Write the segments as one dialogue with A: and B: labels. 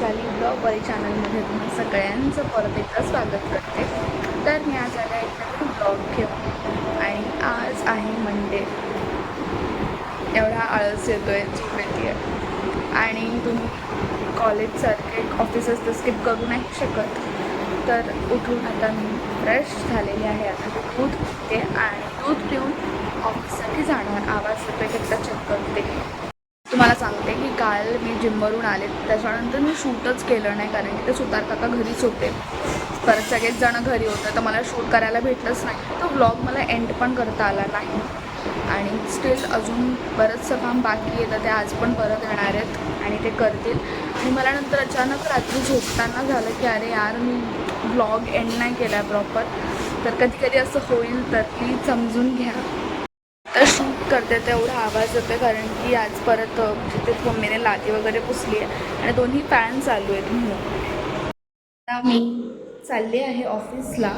A: वैशाली ब्लॉगवाली चॅनलमध्ये तुम्ही सगळ्यांचं परत एकदा स्वागत करते. तर मी आज आल्या एकदा ब्लॉग घेऊन. आणि आज आहे मंडे एवढा आळस येतो आहे झोप येते आणि तुम्ही कॉलेजसारखे ऑफिसेस तर स्किप करू नाही शकत. तर उठून आता मी फ्रेश झालेली आहे. आता दूध पिते आणि दूध पिऊन ऑफिससाठी जाणार. आवाज येतो एकदा चेक करते. तुम्हाला सांगते. काल मी जिमवरून आले त्याच्यानंतर मी शूटच केलं नाही कारण की ते सुतार काका घरीच होते. परत सगळेच जण घरी होतं तर मला शूट करायला भेटलंच नाही. तो व्लॉग मला एंड पण करता आला नाही. आणि स्टील अजून बरंचसं काम बाकी आहे तर ते आज पण परत येणार आहेत आणि ते करतील. आणि मला नंतर अचानक रात्री झोपताना झालं की अरे यार मी व्लॉग एंड नाही केला आहे प्रॉपर तर कधी कधी असं होईल तर प्लीज समजून घ्या. करते तेवढा आवाज येतो कारण की आज परत तिथे जिथे मम्मीने लादी वगैरे पुसली आहे आणि दोन्ही फॅन चालू आहेत म्हणून. आता मी चालले आहे ऑफिसला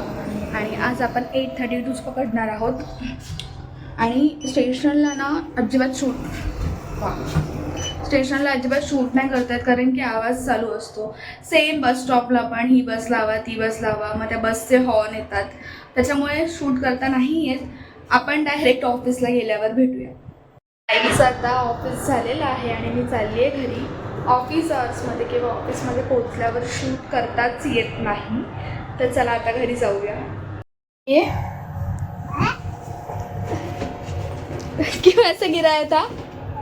A: आणि आज आपण एट थर्टी टूच पकडणार आहोत. आणि स्टेशनला ना अजिबात शूट स्टेशनला अजिबात शूट नाही करतात कारण की आवाज चालू असतो. सेम बस स्टॉपला पण ही बस लावा ती बस लावा मग त्या बसचे हॉर्न येतात. त्याच्यामुळे शूट करता नाही येत. आपण डायरेक्ट ऑफिसला गेल्यावर भेटूया. आईचं आता ऑफिस झालेलं आहे आणि मी चालली आहे घरी ऑफिस आवर्समध्ये किंवा ऑफिसमध्ये पोचल्यावर शूट करताच येत नाही. तर चला आता घरी जाऊया. ये. क्यों ऐसे गिराया था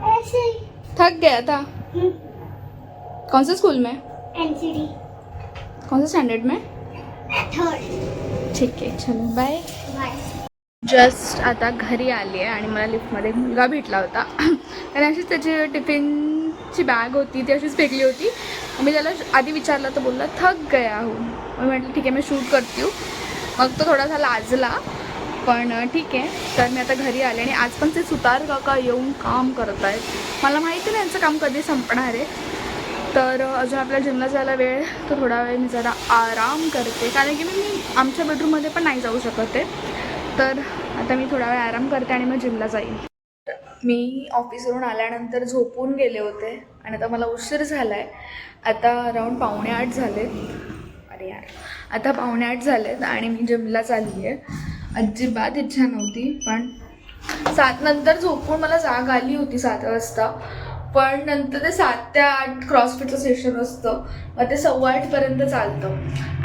B: ऐसे ही
A: थक गया था कौन से स्कूल में?
B: एनसीडी
A: कौन से स्टैंडर्ड में?
B: थर्ड
A: ठीक आहे चलो बाय
B: बाय
A: जस्ट आता घरी आली आहे आणि मला लिफ्टमध्ये मुलगा भेटला होता. आणि अशीच त्याची टिफिनची बॅग होती ती अशीच फेकली होती. मी त्याला आधी विचारलं तर बोलला थक गया हो. मी म्हटलं ठीक आहे मी शूट करते मग तो थोडासा लाजला पण ठीक आहे. तर मी आता घरी आले आणि आज पण ते सुतार काका येऊन काम करत आहेत. मला माहिती नाही यांचं काम कधी संपणार आहे. तर अजून आपल्या जिमला जायला वेळ तर थोडा वेळ मी जरा आराम करते. कारण की मी मी आमच्या बेडरूममध्ये पण नाही जाऊ शकत आहे. तर आता मी थोडा वेळ आराम करते आणि मग जिमला जाईल. मी ऑफिसवरून आल्यानंतर झोपून गेले होते आणि आता मला उशीर झाला आहे आता अराऊंड पावणे आठ झाले. अरे यार. आता पावणे आठ झालेत आणि मी जिमला चालली आहे अजिबात इच्छा नव्हती पण सात नंतर झोपून मला जाग आली होती सात वाजता. पण नंतर ते सात ते आठ क्रॉसफिटचं सेशन असतं. मग ते सव्वा आठपर्यंत चालतं.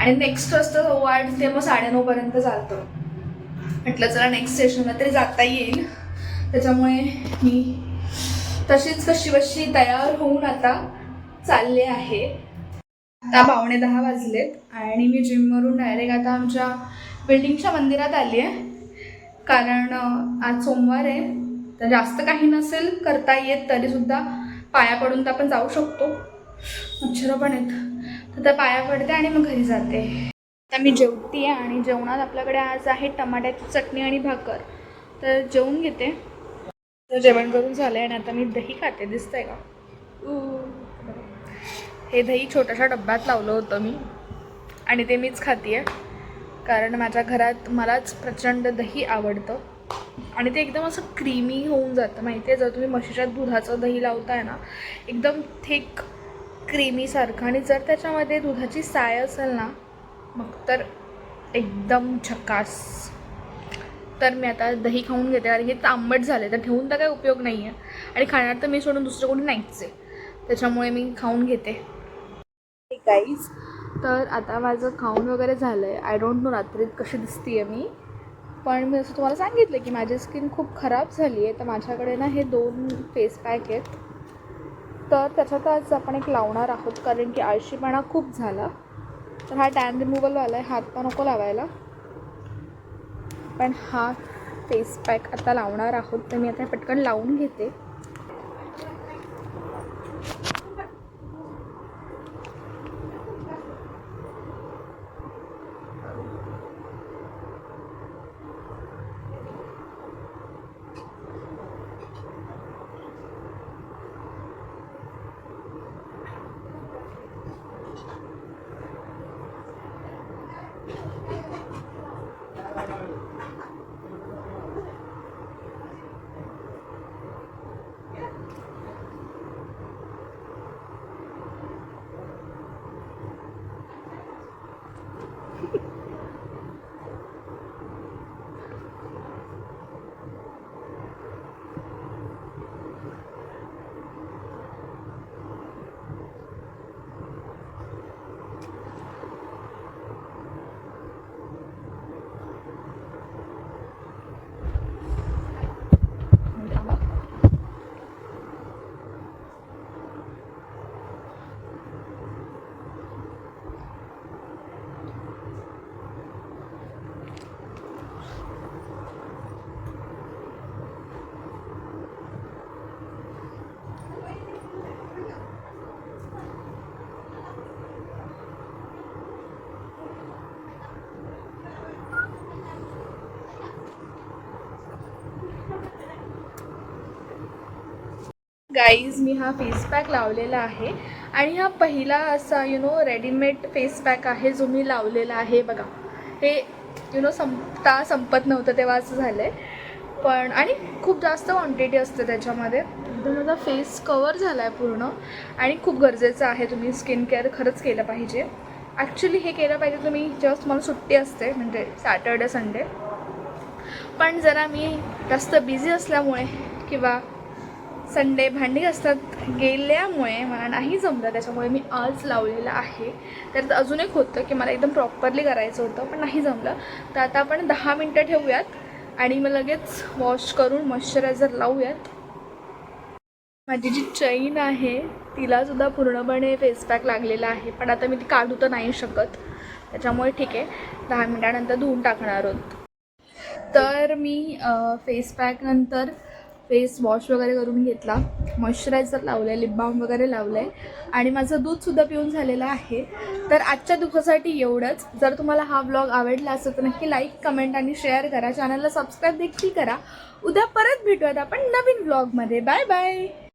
A: आणि नेक्स्ट असतं सव्वा आठ ते मग साडेनऊपर्यंत चालतं. म्हटलं चला नेक्स्ट स्टेशनला तरी जाता येईल. त्याच्यामुळे मी तशीच कशी बशी तयार होऊन आता चालले आहे. आता पावणे दहा वाजलेत आणि मी जिमवरून डायरेक्ट आता आमच्या बिल्डिंगच्या मंदिरात आली आहे. कारण आज सोमवार आहे. तर जास्त काही नसेल करता येत तरीसुद्धा पाया पडून तर आपण जाऊ शकतो. मच्छरं पण आहेत. तर त्या पाया पडते आणि मग घरी जाते. आता मी जेवते आणि जेवणात आपल्याकडे आज आहे टमाट्याची चटणी आणि भाकर. तर जेवून घेते. तर जेवण करून झालं आहे आणि आता मी दही खाते. दिसतंय का? हे दही छोट्याशा डब्यात लावलं होतं मी. आणि ते मीच खाते कारण माझ्या घरात मलाच प्रचंड दही आवडतं. आणि ते एकदम असं क्रीमी होऊन जातं. माहिती आहे जर तुम्ही म्हशीच्या दुधाचं दही लावताय ना एकदम थिक क्रीमीसारखं आणि जर त्याच्यामध्ये दुधाची साय असेल ना मग तर एकदम झकास तर मी आता दही खाऊन घेते. कारण की ते आंबट झाले तर ठेवून तर काही उपयोग नाही आहे आणि खाणार तर मी सोडून दुसरं कोणी नाहीच आहे. त्याच्यामुळे मी खाऊन घेते. गाईज तर आता माझं खाऊन वगैरे झालं आहे आय डोंट नो रात्रीत कशी दिसते आहे मी. पण मी असं तुम्हाला सांगितलं की माझी स्किन खूप खराब झाली आहे तर माझ्याकडे ना हे दोन फेस पॅक आहेत. तर त्याच्यात आज आपण एक लावणार आहोत. कारण की आळशीपणा खूप झाला. तर हा टॅन रिमूव्हलवाला आहे. हात पण नको लावायला. पण हा फेस पॅक आता लावणार आहोत. तर मी आता पटकन लावून घेते. गाईज मी हा फेस पॅक लावलेला आहे. आणि हा पहिला असा you know readymade face pack आहे जो मी लावलेला आहे. बघा हे यु नो संपता संपत नव्हतं तेव्हा असं झालं आहे पण आणि खूप जास्त क्वांटिटी असते त्याच्यामध्ये. एकदम माझा फेस कवर झाला आहे पूर्ण. आणि खूप गरजेचं आहे तुम्ही स्किन केअर खरंच केलं पाहिजे. ॲक्च्युली हे केलं पाहिजे तुम्ही जेव्हा तुम्हाला सुट्टी असते म्हणजे सॅटर्डे संडे पण जरा मी जास्त बिझी असल्यामुळे किंवा संडे भांडी असतात गेल्यामुळे मला नाही जमलं त्याच्यामुळे मी आज लावलेलं आहे. तर अजून एक होतं की मला एकदम प्रॉपरली करायचं होतं पण नाही जमलं. तर आता आपण दहा मिनटं ठेवूयात आणि मग लगेच वॉश करून मॉइश्चरायझर लावूयात. माझी जी चैन आहे तिलासुद्धा पूर्णपणे फेस पॅक लागलेला आहे पण आता मी ती काढू तर नाही शकत. त्याच्यामुळे ठीक आहे दहा मिनटानंतर धुवून टाकणार आहोत. तर मी फेस पॅकनंतर फेस वॉश वगैरे करून घेतला. मॉइश्चरायझर लावलं आहे लिपबाम वगैरे लावलं आहे आणि माझं दूधसुद्धा पिऊन झालेलं आहे. तर आजच्या दुःखासाठी एवढंच. जर तुम्हाला हा ब्लॉग आवडला असेल तर नक्की लाईक कमेंट आणि शेअर करा. चॅनलला सबस्क्राईब देखील करा. उद्या परत भेटूयात आपण नवीन ब्लॉगमध्ये बाय बाय